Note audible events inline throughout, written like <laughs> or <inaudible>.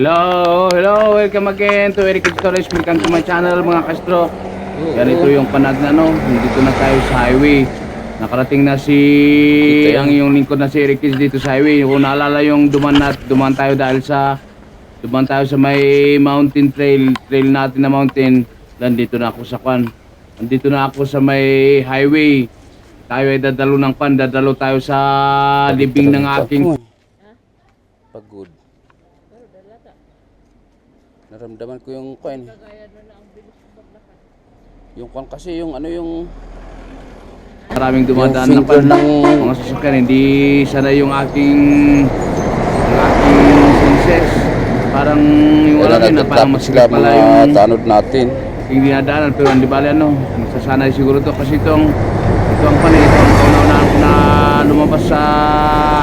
Hello, hello, welcome again to Eric Torres. Welcome to my channel mga kastro. Ganito yung panag na ano, dito na tayo sa highway. Nakarating na si Ito ang yung lingkod na si Eric dito sa highway. Kung naalala yung duman na duman tayo dahil sa duman tayo sa may mountain trail, trail natin na mountain. Nandito na ako sa kwan. Nandito na ako sa may highway. Tayo ay dadalo ng pan, dadalo tayo sa libing ng aking Pagod. Naramdaman ko yung coin. Yung coin kasi yung ano yung Maraming dumadaan na pan ng- mga sasakyan. Hindi sana yung aking yung aking senses. Parang yung alam yun na parang masikip pala yung tanod natin. yung dinadaanan. Pero hindi bali ano, masasanay siguro to kasi itong ito ang pan eh, ito ang na lumabas sa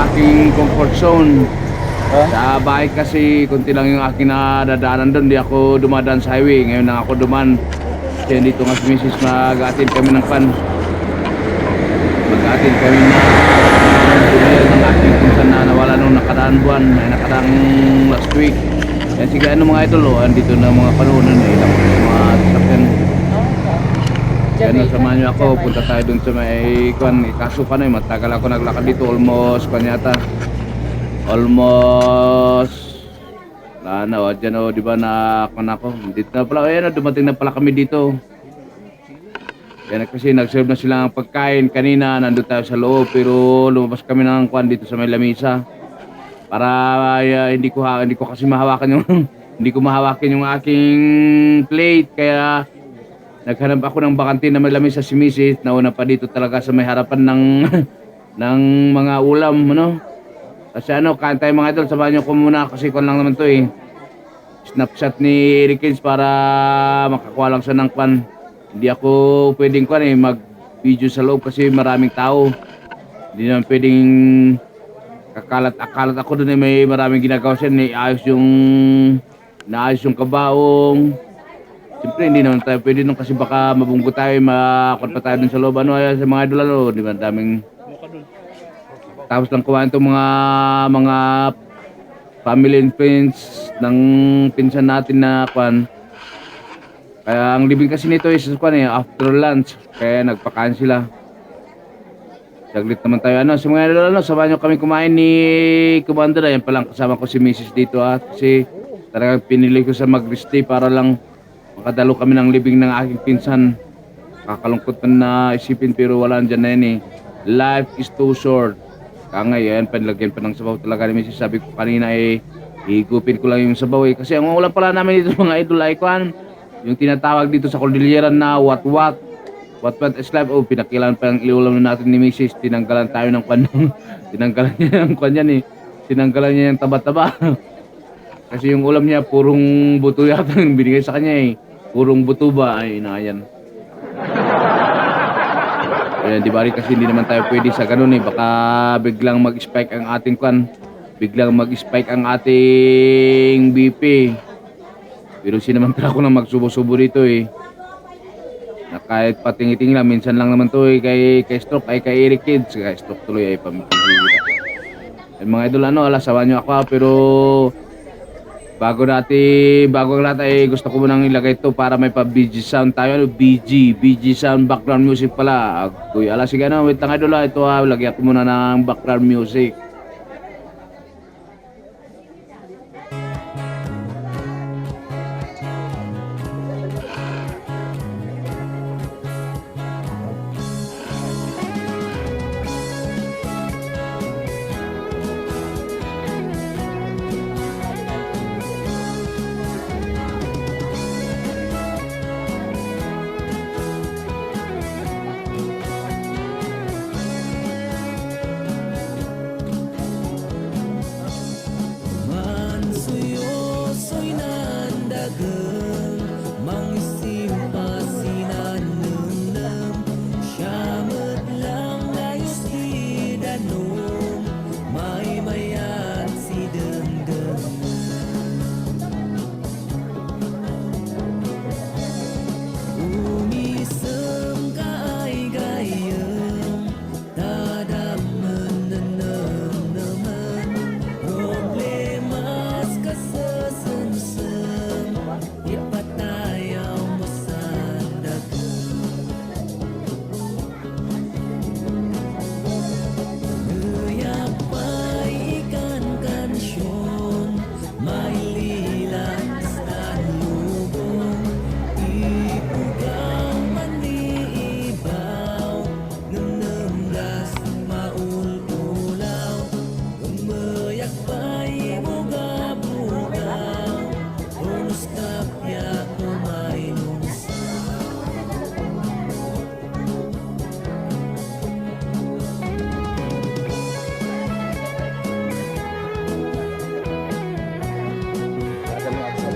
aking comfort zone. Ha? Sa bahay kasi, kunti lang yung aking nadadaanan doon. Hindi ako dumadaan sa highway. Ngayon lang ako duman. Kasi dito nga si Mrs. mag-atid kami ng pan. Mag-atid kami na dumayan ng aking pinsan na nawala nung nakaraang buwan. Ay nakaraang last week. Yan sige ano mga idol oh, andito na mga panahon na ilang mga sasakyan. Kaya no, samahan niyo ako, punta tayo dun sa may kwan, kaso pa na eh, matagal ako naglakad dito, almost kwan yata. Almost na, o dyan o, di ba na kwan ako, dito na pala, ayan o, dumating na pala kami dito. Yan kasi nag-serve na sila ng pagkain kanina, nandun tayo sa loob, pero lumabas kami ng kwan dito sa may lamisa. Para ah, hindi ko ha- hindi ko kasi mahawakan yung <laughs> hindi ko mahawakin yung aking plate kaya naghanap ako ng bakante na may lamisa si Mrs. Nauna pa dito talaga sa may harapan ng <laughs> ng mga ulam, ano? Kasi ano, kain tayo mga idol, samahan niyo ko muna kasi kon lang naman to eh. Snapshot ni Rickens para makakuha lang siya ng kwan. Hindi ako pwedeng kwan eh, mag-video sa loob kasi maraming tao. Hindi naman pwedeng kakalat-akalat ako doon eh, may maraming ginagawa siya, naayos yung naayos yung kabaong. Siyempre hindi naman tayo pwede nung kasi baka mabunggo tayo, makakot pa tayo dun sa loob. Ano ay sa mga idol ano, di ba? Daming tapos lang kumain itong mga mga family and friends ng pinsan natin na kwan. Kaya ang living kasi nito is kwan eh, after lunch. Kaya nagpakain sila. Saglit naman tayo. Ano, sa mga idol, ano, samahan nyo kami kumain ni Commander. Ayan palang kasama ko si Mrs. dito at kasi talagang pinili ko sa mag-stay para lang makadalo kami ng living ng aking pinsan. Kakalungkot na isipin pero wala dyan na yun eh. Life is too short. Kaya ngayon, panlagyan pa ng sabaw talaga Mrs. Sabi ko kanina eh, higupin ko lang yung sabaw eh. Kasi ang ulam pala namin dito <laughs> mga idol ay kwan, yung tinatawag dito sa Cordillera na what-what. What-what is life? Oh, pinakilan pa ang iulam na natin ni Mrs. Tinanggalan tayo ng kwan. <laughs> Tinanggalan niya ng kwan yan eh. Tinanggalan niya yung taba-taba. <laughs> Kasi yung ulam niya, purong buto yata yung binigay sa kanya eh. Purong buto ba? Ay, na yan. Ayan, di bari kasi hindi naman tayo pwede sa ganun eh. Baka biglang mag-spike ang ating kwan. Biglang mag-spike ang ating BP. Pero si naman pala ako na magsubo-subo dito eh. Na kahit patingiting lang, minsan lang naman to eh. Kay, kay stroke, ay kay Eric Kids. Kay stroke tuloy ay pamigil. Ay mga idol ano, alasawan nyo ako ah, pero bago natin, bago lahat ay gusto ko munang ilagay ito para may pa BG sound tayo. Ano, BG, BG sound background music pala. Kuya, ala sige ano, wait lang idol ah. Ito ha, lagyan ko muna ng background music.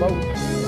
Saúde.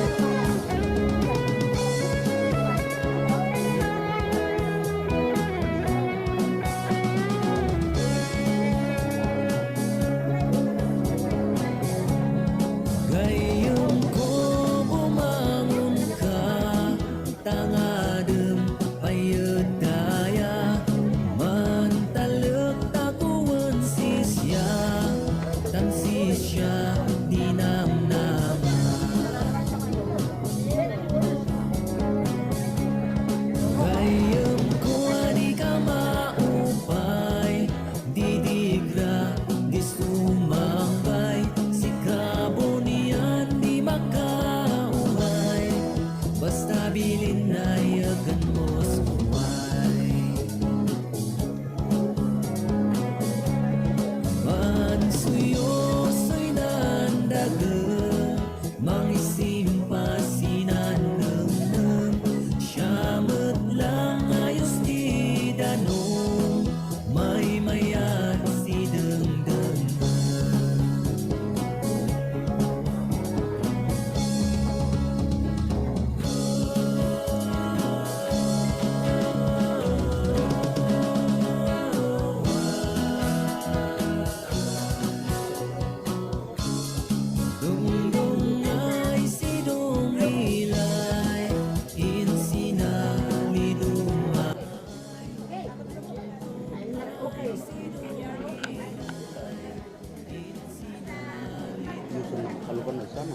Kalukan na sana.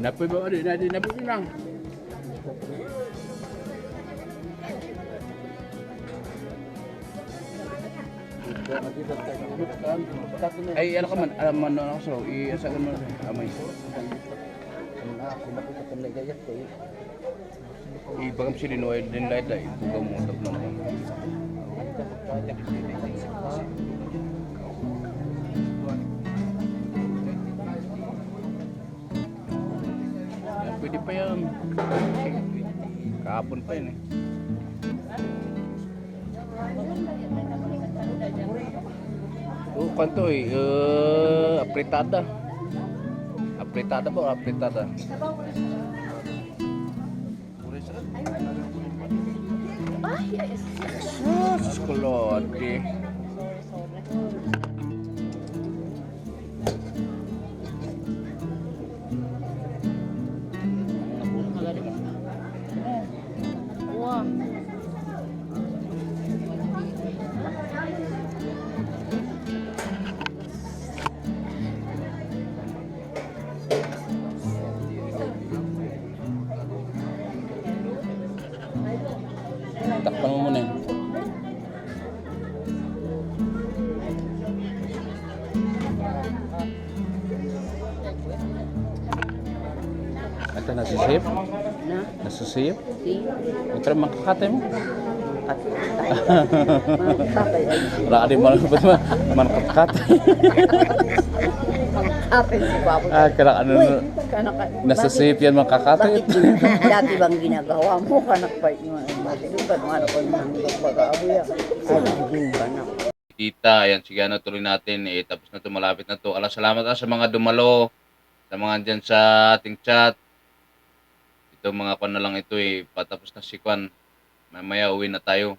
Napoy ba di na di napoy lang. Ay ano ka man, alam man ano ako so, i-asagan mo amay. Ibagam si Linoy din light ay bugaw mo tap naman. Pa yan. Kahapon pa yun eh. Oh, kanto eh. Uh, apretada. Apretada ba o apretada? Sus, kulodi. Wah. Takpan mo muna yun. Ito nasisip? Na, Nasisip? si, Ito makakatay mo? at Mga tatay ay Wala ka din man man kapin si Papa. Ah, kaya ano Uy, kanak nasisip yan makakatay. Bakit gin- <laughs> dati bang ginagawa mo kanak pa yung bakit ba mga ano ko nang pag-aaboy ay hindi Tita, ayan, sige ano, tuloy natin. Eh, tapos na to, malapit na to. Ala, salamat ah, sa mga dumalo, sa mga dyan sa ating chat. Ito, mga kwan na lang ito eh. Patapos na si Kwan. Mamaya, uwi na tayo.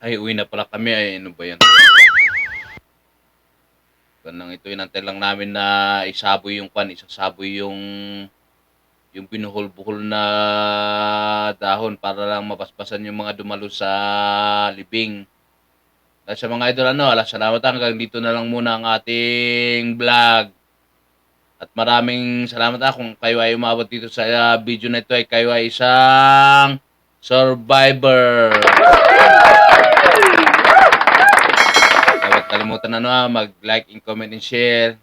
Ay, uwi na pala kami. Ay, ano ba yan? Kwan lang ito, inantay lang namin na isaboy yung kwan, isasaboy yung yung pinuhol-buhol na dahon para lang mapaspasan yung mga dumalo sa libing. At sa mga idol, ano, ala, salamat hanggang dito na lang muna ang ating vlog. At maraming salamat ah kung kayo ay umabot dito sa uh, video na ito ay kayo ay isang survivor. Kalimutan ano ah, mag-like and comment and share.